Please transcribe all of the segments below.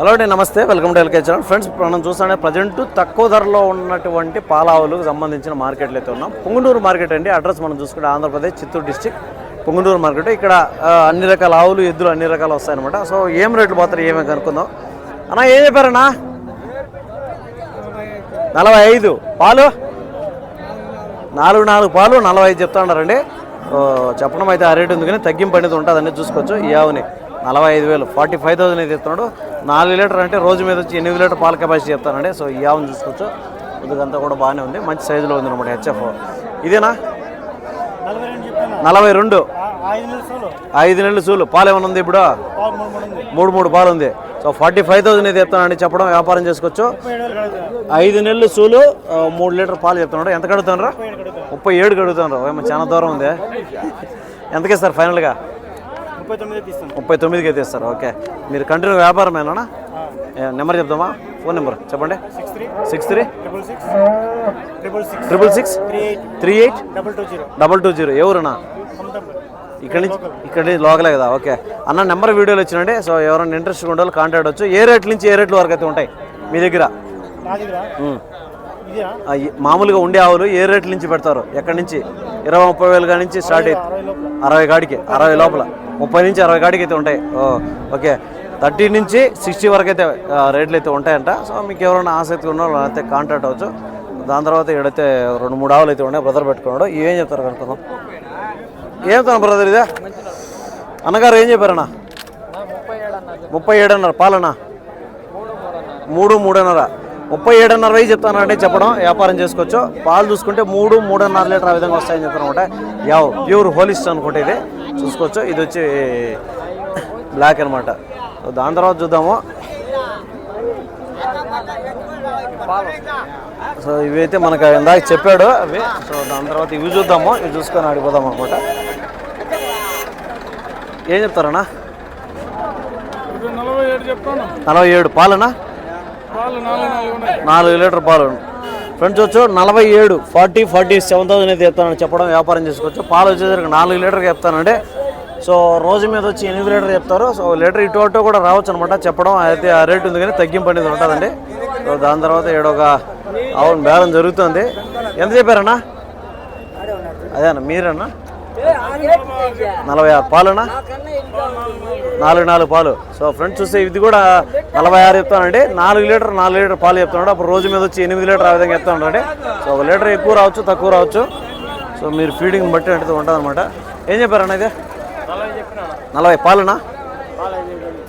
Hello అండి నమస్తే welcome to LK channel friends మనం చూస్తుంటే ప్రజెంట్ తక్కువ ధరలో ఉన్నటువంటి పాలావులకు సంబంధించిన మార్కెట్లు అయితే ఉన్నాం. పొంగునూరు మార్కెట్ అండి. అడ్రస్ మనం చూసుకుంటే ఆంధ్రప్రదేశ్ చిత్తూరు డిస్టిక్ పొంగునూరు మార్కెట్. ఇక్కడ అన్ని రకాల ఆవులు ఎద్దులు అన్ని రకాలు వస్తాయన్నమాట. సో ఏం రేట్లు పోతారు ఏమేమి కనుక్కుందాం? అన్నా ఏం చెప్పారన్నా? నలభై ఐదు. పాలు? నాలుగు నాలుగు పాలు నలభై ఐదు చెప్తా ఉన్నారండి. చెప్పడం అయితే ఆ రేటు ఉంది కానీ తగ్గింపు అనేది ఉంటుందని చూసుకోవచ్చు ఈ ఆవుని. నలభై ఐదు వేలు. ఫార్టీ ఫైవ్ థౌసండ్ అయితే ఇస్తున్నాడు. నాలుగు లీటర్ అంటే రోజు మీద వచ్చి ఎనిమిది లీటర్ పాల కెపాసిటీ చెప్తానండి. సో ఈ ఆవును చూసుకోవచ్చు. ఇదంతా కూడా బాగానే ఉంది. మంచి సైజులో ఉంది అనమాట హెచ్ఎఫ్ ఇదేనా? నలభై రెండు. ఐదు నెలలు సూలు. పాలు ఏమైనా ఉంది ఇప్పుడు? మూడు మూడు పాలు ఉంది. సో ఫార్టీ ఫైవ్ థౌసండ్ అయితే చెప్తానండి. చెప్పడం వ్యాపారం చేసుకోవచ్చు. ఐదు నెలలు సూలు మూడు లీటర్ పాలు చెప్తున్నాడు. ఎంత కడుగుతాను ముప్పై ఏడు ముప్పై ఏడు కడుగుతాను చాలా దూరం ఉంది. ఎంతకే సార్ ఫైనల్గా? ముప్పై తొమ్మిది ముప్పై తొమ్మిదికి అయితే ఇస్తారు ఓకే. మీరు కంటిన్యూ వ్యాపారమేనా నెంబర్ చెప్దామా? ఫోన్ నెంబర్ చెప్పండి. Six three triple six three eight double two zero. Double two zero. ఎవరునా ఇక్కడి నుంచి ఇక్కడి నుంచి లోకలే కదా. ఓకే. అన్న నెంబర్ వీడియోలు వచ్చినండి సో ఎవరైనా ఇంట్రెస్ట్ ఉండాలి కాంటాక్ట్ వచ్చు ఏ రేట్ల నుంచి ఏ రేట్ల వరకు అయితే ఉంటాయి? మీ దగ్గర? మామూలుగా ఉండే ఆవులు ఏ రేట్ల నుంచి పెడతారు? ఎక్కడి నుంచి? ఇరవై ముప్పై వేలు కాడి నుంచి స్టార్ట్ అయితే అరవై కాడికి అరవై లోపల. ముప్పై నుంచి అరవై కాడికి అయితే ఉంటాయి. Oh okay. థర్టీ నుంచి సిక్స్టీ వరకు అయితే రేట్లు అయితే ఉంటాయంట. సో మీకు ఎవరైనా ఆసక్తి ఉన్న అయితే కాంటాక్ట్ అవ్వచ్చు. దాని తర్వాత ఇక్కడైతే రెండు మూడు ఆవులు అయితే ఉన్నాయి బ్రదర్ పెట్టుకున్నాడు. ఏం చెప్తారు కనుక్కుందాం ఏం చెప్తాను బ్రదర్ ఇదే? అన్నగారు ఏం చెప్పారన్నా? ముప్పై ఏడున్నర పాలనా మూడు మూడున్నర ముప్పై ఏడున్నర వెయ్యి చెప్తాను అంటే చెప్పడం వ్యాపారం చేసుకోవచ్చు. పాలు చూసుకుంటే మూడు మూడున్నర లీటర్ ఆ విధంగా వస్తాయని చెప్తాను అనమాట యావ్ ప్యూర్ హోలిస్ట్ అనుకుంటే ఇది. చూసుకోవచ్చు. ఇది వచ్చి బ్లాక్ అనమాట దాని తర్వాత చూద్దాము. సో ఇవైతే మనకు ఇందాక చెప్పాడు అవి. సో దాని తర్వాత ఇవి చూద్దాము. ఇవి చూసుకొని ఆడిపోదాం అనమాట ఏం చెప్తారన్నా? నలభై ఏడు పాలనా పాలు నాలుగు లీటర్ పాలు. ఫ్రెండ్స్ వచ్చో నలభై ఏడు ఫార్టీ ఫార్టీ సెవెన్ థౌసండ్ అయితే చెప్తానని చెప్పడం వ్యాపారం చేసుకోవచ్చు పాలు వచ్చేసరికి నాలుగు లీటర్కి చెప్తానండి. సో రోజు మీద వచ్చి ఎనిమిది లీటర్ చెప్తారు. సో లీటర్ ఇటు అటు కూడా రావచ్చు అనమాట చెప్పడం అయితే ఆ రేట్ ఉంది కానీ తగ్గింపు అనేది ఉంటుందండి. సో దాని తర్వాత ఏడొక అవును బేరం జరుగుతుంది. ఎంత చెప్పారన్నా? అదేనా మీరన్నా నలభై ఆరు పాలునా? నాలుగు నాలుగు పాలు. సో ఫ్రెండ్స్ చూస్తే ఇది కూడా నలభై ఆరు చెప్తానండి. నాలుగు లీటర్ నాలుగు లీటర్ పాలు చెప్తున్నాడు. అప్పుడు రోజు మీద వచ్చి ఎనిమిది లీటర్ ఆ విధంగా చెప్తానండి. సో ఒక లీటర్ ఎక్కువ రావచ్చు తక్కువ రావచ్చు. సో మీరు ఫీడింగ్ బట్టి అంటే ఉంటుంది అనమాట ఏం చెప్పారన్న ఇది? నలభై పాలునా?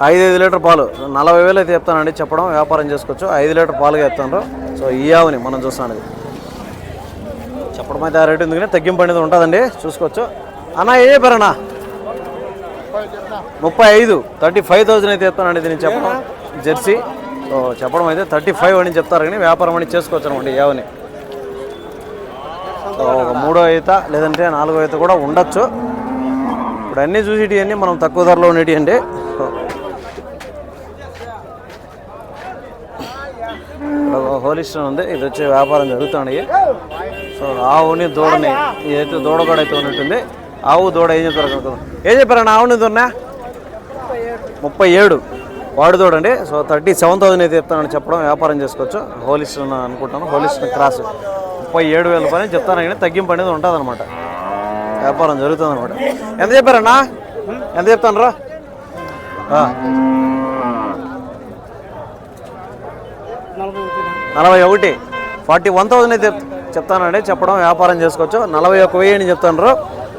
ఐదు ఐదు లీటర్ పాలు. నలభై వేలు అయితే చెప్తానండి. చెప్పడం వ్యాపారం చేసుకోవచ్చు. ఐదు లీటర్ పాలుగా చెప్తాను. సో ఈ ఆవుని మనం చూస్తాను ఇది చెప్పడం అయితే ఆ రేటు ఎందుకంటే తగ్గింపు అనేది ఉంటుందండి. చూసుకోవచ్చు. అన్న ఏ చెప్పారన్నా ముప్పై ఐదు. థర్టీ ఫైవ్ థౌసండ్ అయితే చెప్తానండి నేను చెప్పడం. జెర్సీ. సో చెప్పడం అయితే థర్టీ ఫైవ్ అని చెప్తారు కానీ వ్యాపారం అని చేసుకోవచ్చు అనమాట ఏవని ఒక మూడో ఈత లేదంటే నాలుగో ఈత కూడా ఉండొచ్చు. ఇప్పుడు అన్నీ చూసేటి అన్నీ మనం తక్కువ ధరలో ఉండేటి అండి సో ఉంది. ఇది వచ్చి వ్యాపారం జరుగుతుంది సో ఆవుని దూడని ఏదైతే దూడ కూడా అయితే ఉన్నట్టుంది ఆవు దూడ ఏం చెప్తారు కనుక ఏం చెప్పారన్న ఆవుని దూడనా? ముప్పై ఏడు. వాడు దూడండి. సో థర్టీ సెవెన్ థౌసండ్ అయితే చెప్తానని చెప్పడం వ్యాపారం చేసుకోవచ్చు. హోలీస్ అనుకుంటాను. Holstein cross. ముప్పై ఏడు వేల రూపాయలు చెప్తాను కానీ తగ్గింపు అనేది ఉంటుంది అనమాట వ్యాపారం జరుగుతుంది అనమాట ఎంత చెప్పారన్నా ఎంత చెప్తాను రా నలభై ఒకటి. ఫార్టీ వన్ థౌసండ్ అయితే చెప్తాను చెప్తానండి. చెప్పడం వ్యాపారం చేసుకోవచ్చు. నలభై ఒక వెయ్యి అని చెప్తాను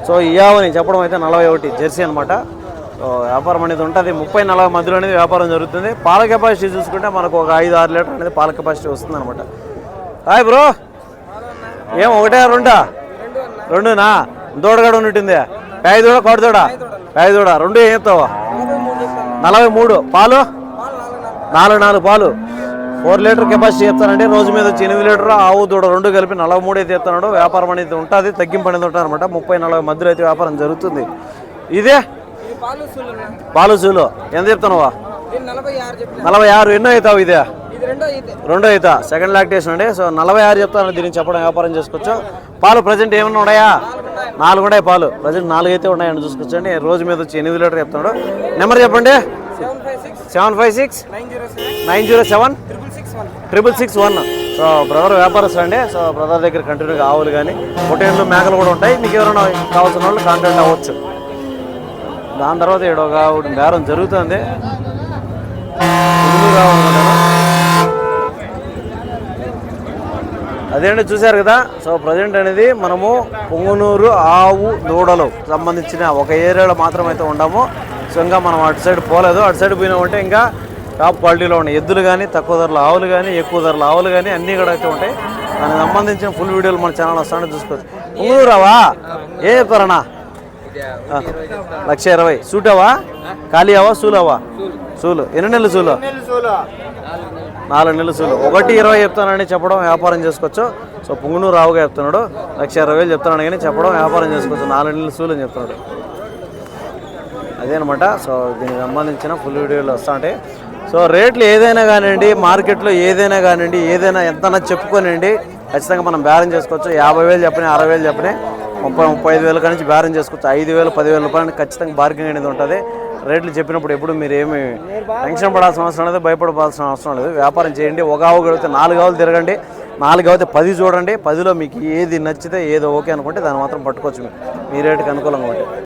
సో ఇయావని చెప్పడం అయితే నలభై ఒకటి జెర్సీ అనమాట వ్యాపారం అనేది ఉంటుంది. ముప్పై నలభై మధ్యలో అనేది వ్యాపారం జరుగుతుంది. పాల కెపాసిటీ చూసుకుంటే మనకు ఒక ఐదు ఆరు లీటర్ అనేది పాల కెపాసిటీ వస్తుంది అనమాట హాయ్ బ్రో. ఏం ఒకటే రెండా? రెండునా? దూడగడ ఉంటుంది కాయ దూడ కోడి దూడ? కాయ దూడ. రెండు ఏం చెప్తావు నలభై మూడు. పాలు? నాలుగు నాలుగు పాలు. ఫోర్ లీటర్ కెపాసిటీ చెప్తానండి రోజు మీద వచ్చి ఎనిమిది లీటర్ ఆవు దూడ రెండు కలిపి నలభై మూడు అయితే చెప్తున్నాడు వ్యాపారం అనేది ఉంటుంది తగ్గింపు అనేది ఉంటుంది అనమాట ముప్పై నలభై మధ్యలో అయితే వ్యాపారం జరుగుతుంది. ఇదే? పాలు సూలున్నా పాలు సూలు. ఎంత చెప్తున్నావా? నేను నలభై ఆరు ఎన్నో అవుతావు ఇదే? రెండో అవుతా. సెకండ్ లాక్టేషన్ అండి. సో నలభై ఆరు చెప్తాను దీనికి చెప్పడం వ్యాపారం చేసుకోవచ్చు. పాలు ప్రజెంట్ ఏమన్నా ఉన్నాయా? నాలుగు ఉన్నాయి పాలు. ప్రజెంట్ నాలుగు అయితే ఉన్నాయని చూసుకోవచ్చండి. రోజు మీద వచ్చి ఎనిమిది లీటర్ చెప్తున్నాడు. నెంబర్ చెప్పండి. Seven five six. Nine zero seven. Triple six one. So brother వ్యాపారస్తులు అండి. సో బ్రదర్ దగ్గర కంటిన్యూగా ఆవులు కానీ పొటేళ్ళు మేకలు కూడా ఉంటాయి. మీకు ఎవరైనా కావాల్సిన వాళ్ళు కాంటాక్ట్ అవ్వచ్చు. దాని తర్వాత ఇక్కడ ఒక ఆవిడ బేరం జరుగుతుంది. అదేంటి చూశారు కదా? సో ప్రజెంట్ అనేది మనము పొంగునూరు ఆవు దూడలు సంబంధించిన ఒక ఏరియాలో మాత్రం అయితే ఉండము. సో ఇంకా మనం అటు సైడ్ పోలేదు. అటు సైడ్ పోయినామంటే ఇంకా టాప్ క్వాలిటీలో ఉన్న ఎద్దులు కానీ తక్కువ ధరల ఆవులు కానీ ఎక్కువ ధరల ఆవులు కానీ అన్నీ కూడా అయితే ఉంటాయి. దానికి సంబంధించిన ఫుల్ వీడియోలు మన ఛానల్ వస్తానే చూసుకోవచ్చు. పొంగునూరావా ఏ కొరనా లక్ష ఇరవై. సూటావా? ఖాళీయావా? సూలావా? సూలు. ఎన్ని నెలలు సూలు? నాలుగు నెలలు సూలు. ఒకటి ఇరవై చెప్తానని చెప్పడం వ్యాపారం చేసుకోవచ్చు. సో పుంగునూరు రావుగా చెప్తున్నాడు. లక్ష ఇరవై వేలు చెప్తున్నాడు కానీ చెప్పడం వ్యాపారం చేసుకోవచ్చు. నాలుగు నెలలు సూలు అని చెప్తున్నాడు. అదేనమాట సో దీనికి సంబంధించిన ఫుల్ వీడియోలు వస్తా ఉంటాయి సో రేట్లు ఏదైనా కానివ్వండి మార్కెట్లో ఏదైనా కానివ్వండి ఏదైనా ఎంతనా చెప్పుకోనండి ఖచ్చితంగా మనం బేరం చేసుకోవచ్చు. యాభై వేలు చెప్పని అరవై వేలు చెప్పని ముప్పై ముప్పై ఐదు వేల నుంచి బేరం చేసుకోవచ్చు. ఐదు వేలు పదివేల రూపాయలు ఖచ్చితంగా బార్గెన్ అనేది ఉంటుంది. రేట్లు చెప్పినప్పుడు ఎప్పుడు మీరు ఏమి టెన్షన్ పడాల్సిన అవసరం లేదు భయపడాల్సిన అవసరం లేదు. వ్యాపారం చేయండి. ఒక ఆవు గడితే నాలుగు ఆవులు తిరగండి. నాలుగు అయితే పది చూడండి. పదిలో మీకు ఏది నచ్చితే ఏదో ఓకే అనుకుంటే దాన్ని మాత్రం పట్టుకోవచ్చు మీరు. మీ రేటుకి అనుకూలంగా ఉంటుంది.